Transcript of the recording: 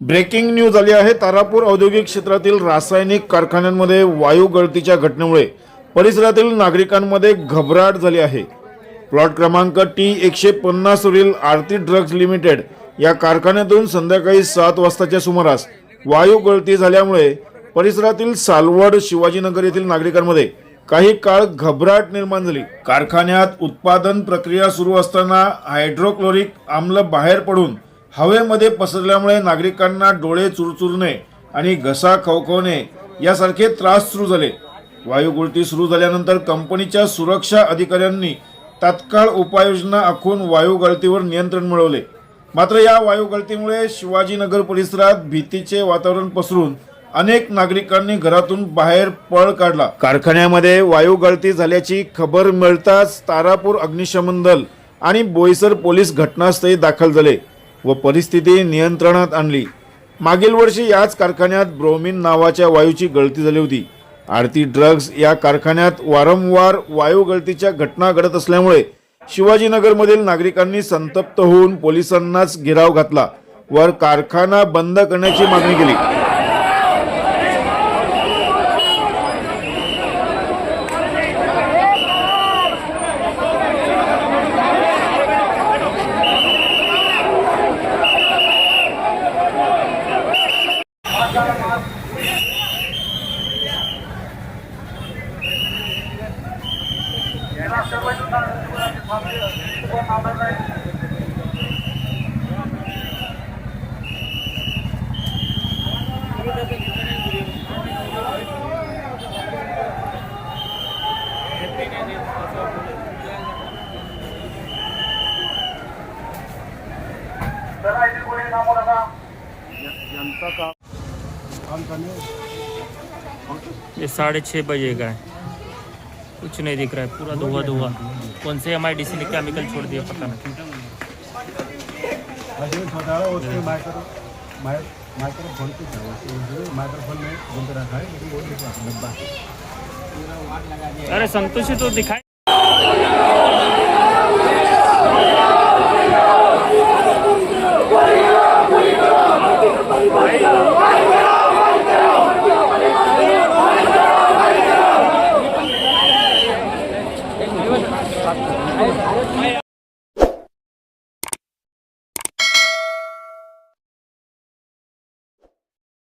Breaking news आली आहे. तारापूर औद्योगिक क्षेत्रातील रासायनिक कारखान्यांमध्ये वायू गळतीच्या घटनेमुळे परिसरातील नागरिकांमध्ये घबराट झाली आहे. प्लॉट क्रमांक टी एकशे पन्नासवरील आरती ड्रग्ज लिमिटेड या कारखान्यातून संध्याकाळी सात वाजताच्या सुमारास वायू गळती झाल्यामुळे परिसरातील सालवड शिवाजीनगर येथील नागरिकांमध्ये काही काळ घबराट निर्माण झाली. कारखान्यात उत्पादन प्रक्रिया सुरू असताना हायड्रोक्लोरिक आम्ल बाहेर पडून हवेमध्ये पसरल्यामुळे नागरिकांना डोळे चुरचुरणे आणि घसा खवखवणे यासारखे त्रास सुरू झाले. वायुगुळती सुरू झाल्यानंतर कंपनीच्या सुरक्षा अधिकाऱ्यांनी तात्काळ उपाययोजना आखून वायू गळतीवर नियंत्रण मिळवले. मात्र या वायू गळतीमुळे शिवाजीनगर परिसरात भीतीचे वातावरण पसरून अनेक नागरिकांनी घरातून बाहेर पळ काढला. कारखान्यामध्ये वायू गळती झाल्याची खबर मिळताच तारापूर अग्निशमन दल आणि बोईसर पोलीस घटनास्थळी दाखल झाले. व परिस्थिती नियंत्रणात आणली. मागील वर्षी याच कारखान्यात ब्रोमिन नावाच्या वायूची गळती झाली होती. आरती ड्रग्ज या कारखान्यात वारंवार वायू गळतीच्या घटना घडत असल्यामुळे शिवाजीनगरमधील नागरिकांनी संतप्त होऊन पोलिसांनाच घेराव घातला वर कारखाना बंद करण्याची मागणी केली. ये साढ़े छः बजे का है। कुछ नहीं दिख रहा है, पूरा धुआ धुआ। कौन से हमारे डीसी ने केमिकल छोड़ दिया, पता नहीं। माइक्रोफोन अरे संतोषी तो दिखाई